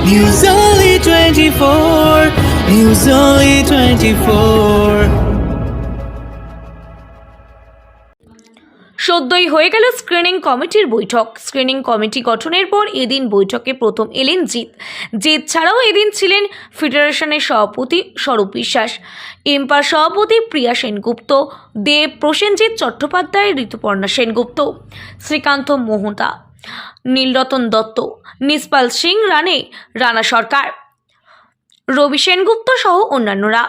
News Only 24. News Only 24. সদ্যই হয়ে গেল screening কমিটির বৈঠক স্ক্রিনিং কমিটি গঠনের পর এদিন বৈঠকে প্রথম এলেন জিৎ জিৎ ছাড়াও এদিন ছিলেন ফেডারেশনের সভাপতি স্বরূপ বিশ্বাস, এম্পার সভাপতি প্রিয়া সেনগুপ্ত, দেব প্রসেনজিৎ চট্টোপাধ্যায়, ঋতুপর্ণা সেনগুপ্ত, শ্রীকান্ত মোহতা নীলরতন দত্ত নিসপাল সিং রানে রানা সরকার, রবি সেনগুপ্ত সহ অন্যান্যরা।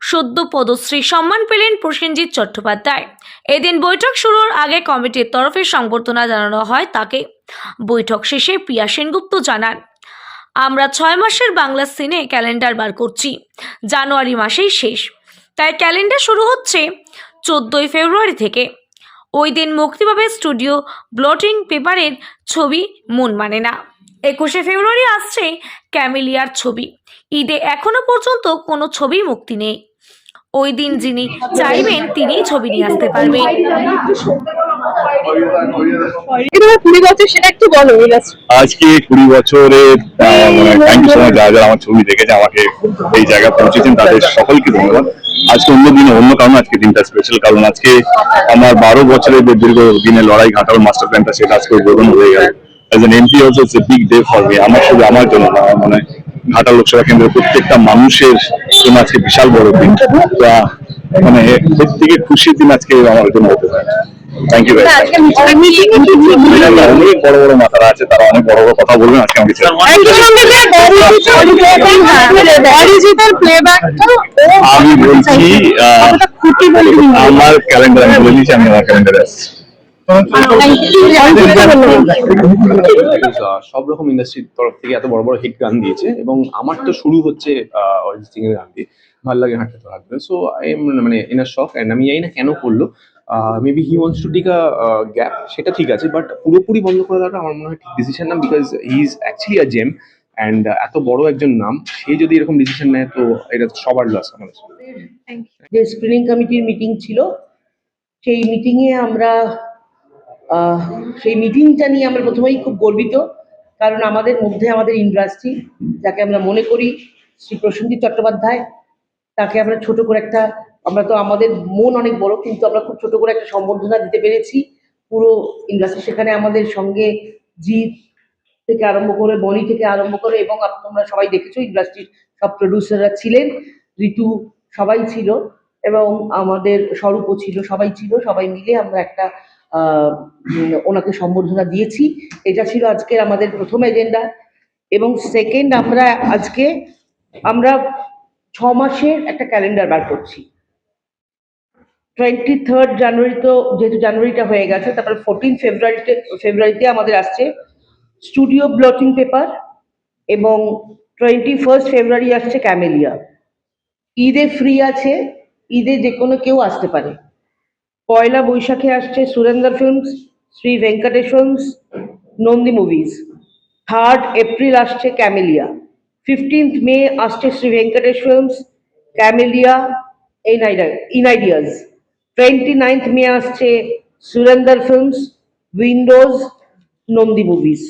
সদ্য পদশ্রী সম্মান পেলেন প্রসেনজিৎ চট্টোপাধ্যায়। এদিন বৈঠক শুরুর আগে কমিটির তরফে সংবর্ধনা জানানো হয় তাকে। বৈঠক শেষে প্রিয়া সেনগুপ্ত জানান, আমরা ছয় মাসের বাংলা সিনে ক্যালেন্ডার বার করছি। জানুয়ারি মাসেই শেষ। তাই ক্যালেন্ডার শুরু হচ্ছে চোদ্দোই ফেব্রুয়ারি থেকে। ওই দিন মুক্তি পাবে স্টুডিও ব্লটিং পেপারের ছবি মন মানে না। একুশে ফেব্রুয়ারি আসছে ক্যামেলিয়ার ছবি। ঈদে এখনও পর্যন্ত কোনো ছবি মুক্তি নেই। ওই দিন যিনি চাইবেন তিনিই ছবি নিয়ে আসতে পারবেন। কুড়ি বছর আমার ছবি দেখেছে আমাকে এই জায়গায় পৌঁছেছেন তাদের সকলকে ধন্যবাদ। আজকে অন্য দিনে, অন্য কারণ আজকে দিনটা স্পেশাল কারণ আজকে আমার বারো বছরের দীর্ঘ দিনের লড়াই ঘাটার মাস্টার প্ল্যানটা সেটা আজকে উদ্বোধন হয়ে গেল। As an MP also it's a big day for me আমার শুধু আমার জন্য না মানে ঘাটা লোকসভা কেন্দ্রের প্রত্যেকটা মানুষের জন্য আজকে বিশাল বড় দিন। মানে থেকে খুশির দিন আজকে আমার জন্য হতে পারে। থ্যাংক ইউ ভেরি আজকে মিটিং অনেক বড় বড় মাথারা আছে তারা অনেক বড় বড় কথা বলবেন আজকে আমাকে ছেড়ে দিন। অরিজিনাল প্লেব্যাকটা আমি বলছি আহ, খুঁটি বলবি আমার ক্যালেন্ডার আমি বলে আমি আমার ক্যালেন্ডারে আসছি সব রকম ইন্ডাস্ট্রির তরফ থেকে এত বড় বড় হিট গান দিয়েছে এবং আমার তো শুরু হচ্ছে আহ, অরিজিৎ সিং এর গান দিয়ে ভালো লাগে হাঁটতে তো হাঁটতে। সো আই এম মানে এনার শখ অ্যান্ড আমি জানি না কেন করল maybe he wants to take a gap সেটা ঠিক আছে বাট পুরোপুরি বন্ধ করে দেওয়াটা আমার মনে হয় ঠিক ডিসিশন না because he is actually a gem and এত বড় একজন নাম, সে যদি এরকম ডিসিশন নেয়, তো এটা সবার লস আমাদের যে স্ক্রিনিং কমিটির মিটিং ছিল, সেই মিটিংয়ে আমরা সেই মিটিংটা নিয়ে আমরা প্রথমেই খুব গর্বিত, কারণ আমাদের মধ্যে আমাদের ইন্ডাস্ট্রি যাকে আমরা মনে করি, শ্রী প্রসেনজিৎ চট্টোপাধ্যায়, তাকে আমরা ছোট করে একটা আমরা তো আমাদের মন অনেক বড়, কিন্তু আমরা খুব ছোট করে একটা সম্বর্ধনা দিতে পেরেছি। পুরো ইন্ডাস্ট্রি সেখানে আমাদের সঙ্গে জিৎ থেকে আরম্ভ করে বনি থেকে আরম্ভ করে এবং আপ- তোমরা সবাই দেখেছ ইন্ডাস্ট্রির সব প্রডিউসাররা ছিলেন। ঋতু সবাই ছিল এবং আমাদের স্বরূপও ছিল, সবাই ছিল, সবাই মিলে আমরা একটা ওনাকে সম্বর্ধনা দিয়েছি। এটা ছিল আজকের আমাদের প্রথম এজেন্ডা এবং সেকেন্ড আমরা আজকে, আমরা ছ মাসের একটা ক্যালেন্ডার বার করছি। টোয়েন্টি থার্ড জানুয়ারি তো যেহেতু জানুয়ারিটা হয়ে গেছে, তারপর ফোরটিন ফেব্রুয়ারিতে ফেব্রুয়ারিতে আমাদের আসছে স্টুডিও ব্লটিং পেপার এবং টোয়েন্টি ফার্স্ট ফেব্রুয়ারি আসছে ক্যামেলিয়া ঈদে ফ্রি আছে, ঈদে যে কোনো কেউ আসতে পারে। পয়লা বৈশাখে আসছে Surendra films Shri Venkatesh films Nandi movies third April আসছে ক্যামেলিয়া ফিফটিন্থ মে আসছে শ্রী ভেঙ্কটেশ ফিল্মস ক্যামেলিয়া এই in ideas twenty ninth May আসছে Surender films windows Nandi movies